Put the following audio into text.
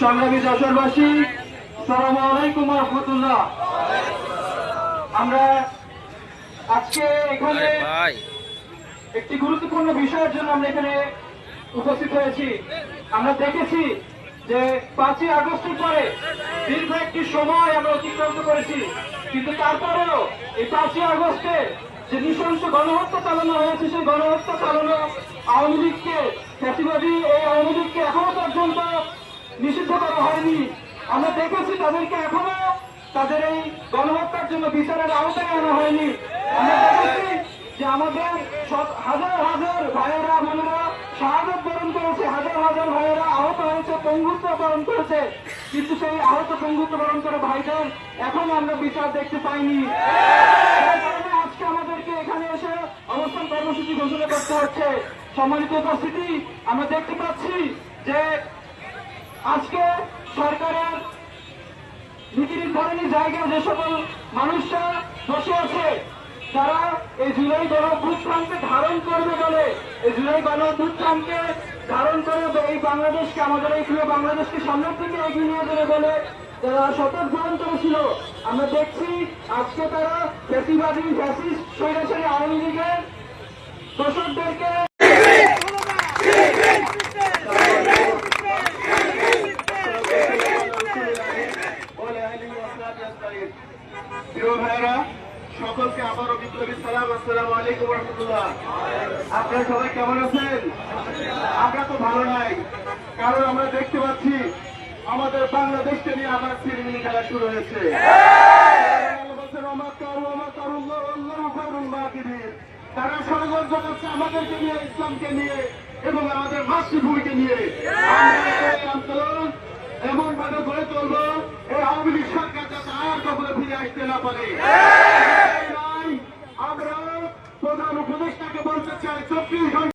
সংগ্রামী যশোরবাসী সালাম আলাইকুম রহমতুল্লাহ। আমরা আজকে এখানে একটি গুরুত্বপূর্ণ বিষয়ের জন্য আমরা এখানে উপস্থিত হয়েছি। আমরা দেখেছি যে পাঁচই আগস্টের পরে দীর্ঘ একটি সময় আমরা অতিক্রান্ত করেছি। কিন্তু তারপরেও এই পাঁচই আগস্টে যে নৃশংস গণহত্যা চালানো হয়েছে সেই গণহত্যা চালানো আওয়ামী লীগকে ফ্যাসিবাদী এই আওয়ামী এখনও পর্যন্ত নিষিদ্ধ করা হয়নি। আমরা দেখেছি তাদেরকে এখনও তাদের এই গণহত্যার জন্য বিচারের আওতায় আনা হয়নি। আমরা দেখেছি যে আমাদের হাজার হাজার ভাইয়েরা, বোনেরা শাহাদত বরণ করেছে, হাজার হাজার ভাইয়েরা আহত হয়েছে, পঙ্গুত্ব বরণ করেছে। কিন্তু সেই আহত পঙ্গুত্ব বরণ করে ভাইদের এখন আমরা বিচার দেখতে পাইনি। সম্মানিত উপস্থিতি, আমরা দেখতে পাচ্ছি যে আজকে সরকারের নীতি নির্ধারণী জায়গায় যে সকল মানুষরা বসে আছে, তারা এই জুলাই গণ ধারণ করবে বলে, এই জুলাই গণ ধারণ করে এই বাংলাদেশকে, আমাদের এই প্রিয় বাংলাদেশকে সামনের দিকে এগিয়ে নিয়ে যাবে বলে তারা শপথ গ্রহণ করেছিল। আমরা দেখছি আজকে তারা ফ্যাসিবাদী ফ্যাসিস্ট, স্বৈরাচারী আওয়ামী লীগের দোষকদেরকে আপনারা সবাই কেমন আছেন? আমরা তো ভালো নাই, কারণ আমরা দেখতে পাচ্ছি আমাদের বাংলাদেশকে নিয়ে সিনেমিনি খেলা শুরু হয়েছে। তারা ষড়যন্ত্র করছে আমাদেরকে নিয়ে, ইসলামকে নিয়ে এবং আমাদের মাতৃভূমিকে নিয়ে। পারে আমরা প্রধান উপদেষ্টাকে বলতে চাই চব্বিশ ঘণ্টা